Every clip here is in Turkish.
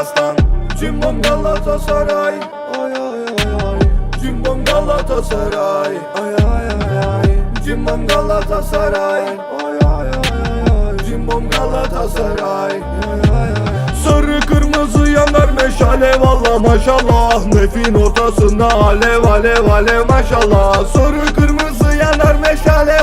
aslan Cimbom Galatasaray Ay ay ay ay. Cimbom Galatasaray Ay ay ay ay. Cimbom Galatasaray Ay ay ay ay. Cimbom Galatasaray Ay ay ay. Sarı kırmızı yanar meşale valla maşallah. Nefin ortasında alev alev alev maşallah. Sarı kırmızı yanar meşale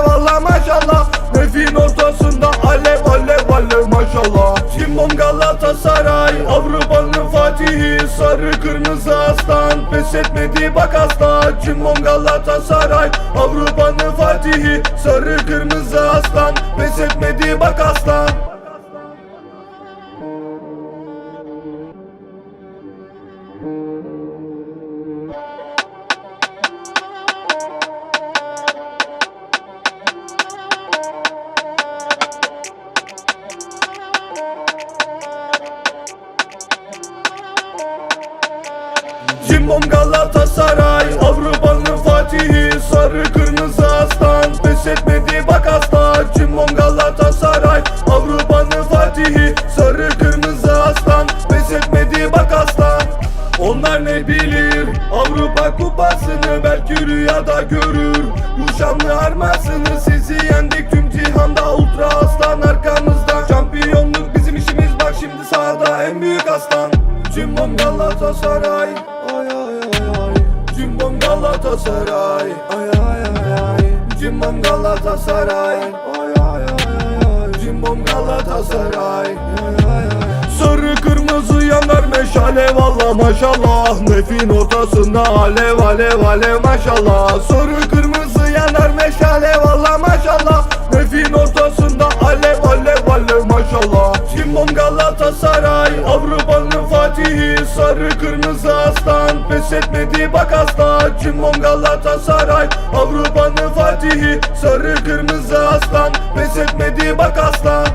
Galatasaray Avrupa'nın Fatihi Sarı kırmızı aslan. Pes etmedi bak asla Cimbom Galatasaray? Avrupa'nın Fatihi Sarı kırmızı aslan. Pes etmedi bak aslan Cimbom Galatasaray Avrupa'nın Fatihi Sarı kırmızı aslan. Pes etmedi bak asla Cimbom Galatasaray Avrupa'nın Fatihi Sarı kırmızı aslan. Pes etmedi bak aslan. Onlar ne bilir? Avrupa kupasını belki rüyada görür. Bu şanlı armasını sizi yendik. Tüm cihanda Ultra aslan arkamızda. Şampiyonluk bizim işimiz. Bak şimdi sahada en büyük aslan. Cimbom Galatasaray Galatasaray. Ay ay ay ay. Cimbom Galatasaray. Ay ay ay ay. Cimbom Galatasaray. Ay ay ay Sarı kırmızı yanar meşale valla maşallah. Nefin ortasında alev alev alev maşallah. Sarı kırmızı yanar meşale valla maşallah. Nefin ortasında alev alev alev maşallah. Cimbom Galatasaray Avrupa'nın Fatihi. Sarı kırmızı aslan Pes etmedi bak asla Cimbom Galatasaray Avrupa'nın Fatihi Sarı kırmızı aslan Pes etmedi bak aslan